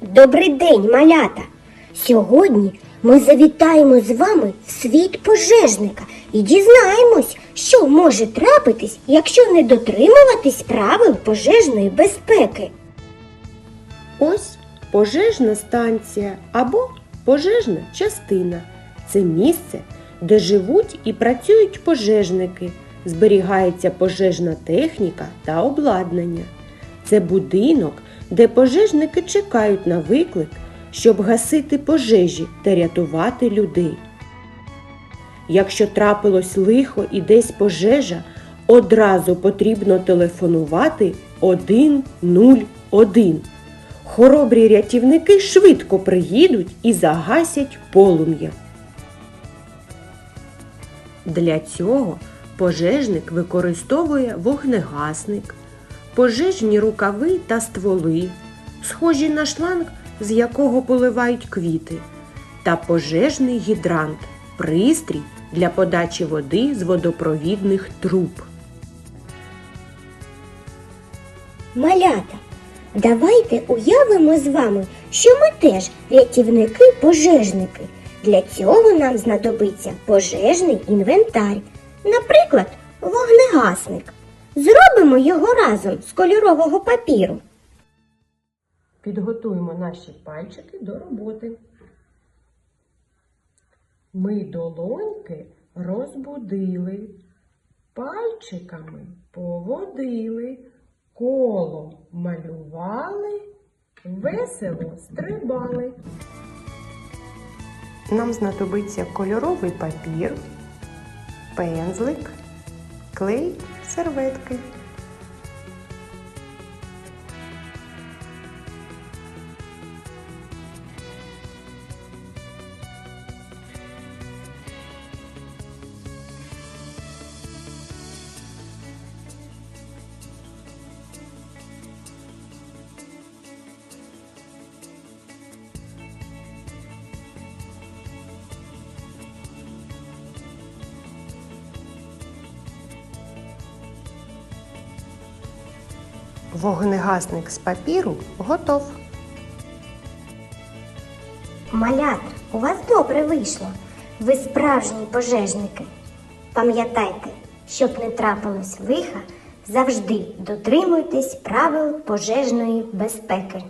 Добрий день, малята! Сьогодні ми завітаємо з вами в світ пожежника і дізнаємось, що може трапитись, якщо не дотримуватись правил пожежної безпеки. Ось пожежна станція або пожежна частина. Це місце, де живуть і працюють пожежники, зберігається пожежна техніка та обладнання. Це будинок, де пожежники чекають на виклик, щоб гасити пожежі та рятувати людей. Якщо трапилось лихо і десь пожежа, одразу потрібно телефонувати 101. Хоробрі рятівники швидко приїдуть і загасять полум'я. Для цього пожежник використовує вогнегасник, пожежні рукави та стволи, схожі на шланг, з якого поливають квіти, та пожежний гідрант пристрій для подачі води з водопровідних труб. Малята, давайте уявимо з вами, що ми теж рятівники-пожежники. Для цього нам знадобиться пожежний інвентар, наприклад, вогнегасник. Зробимо його разом з кольорового папіру. Підготуємо наші пальчики до роботи. Ми долоньки розбудили, пальчиками поводили, коло малювали, весело стрибали. Нам знадобиться кольоровий папір, пензлик, клей, серветки. Вогнегасник з папіру готов. Малята, у вас добре вийшло. Ви справжні пожежники. Пам'ятайте, щоб не трапилось лиха, завжди дотримуйтесь правил пожежної безпеки.